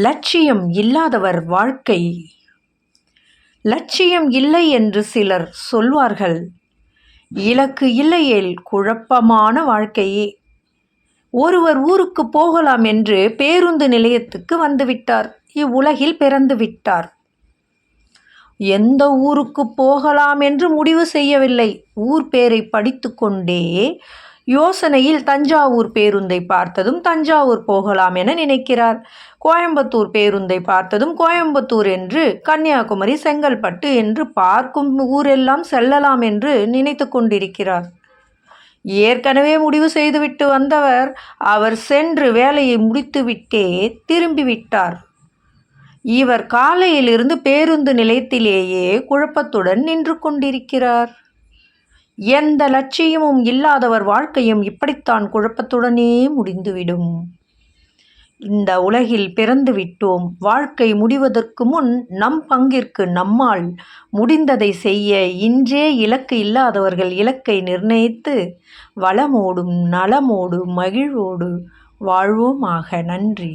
லட்சியம் இல்லாதவர் வாழ்க்கை. லட்சியம் இல்லை என்று சிலர் சொல்வார்கள். இலக்கு இல்லையேல் குழப்பமான வாழ்க்கையே. ஒருவர் ஊருக்கு போகலாம் என்று பேருந்து நிலையத்துக்கு வந்துவிட்டார். இவ்வுலகில் பிறந்து விட்டார். எந்த ஊருக்கு போகலாம் என்று முடிவு செய்யவில்லை. ஊர் பேரை படித்து கொண்டே யோசனையில் தஞ்சாவூர் பேருந்தை பார்த்ததும் தஞ்சாவூர் போகலாம் என நினைக்கிறார். கோயம்புத்தூர் பேருந்தை பார்த்ததும் கோயம்புத்தூர் என்று கன்னியாகுமரி செங்கல்பட்டு என்று பார்க்கும் ஊரெல்லாம் செல்லலாம் என்று நினைத்து கொண்டிருக்கிறார். ஏற்கனவே முடிவு செய்துவிட்டு வந்தவர் அவர் சென்று வேலையை முடித்துவிட்டே திரும்பிவிட்டார். இவர் காலையிலிருந்து பேருந்து நிலையத்திலேயே குழப்பத்துடன் நின்று கொண்டிருக்கிறார். எந்த லட்சியமும் இல்லாதவர் வாழ்க்கையும் இப்படித்தான் குழப்பத்துடனே முடிந்துவிடும். இந்த உலகில் பிறந்து விட்டோம். வாழ்க்கை முடிவதற்கு முன் நம் பங்கிற்கு நம்மால் முடிந்ததை செய்ய இன்றே இலக்கு இல்லாதவர்கள் இலக்கை நிர்ணயித்து வளமோடும் நலமோடு மகிழ்வோடு வாழ்வோமாக. நன்றி.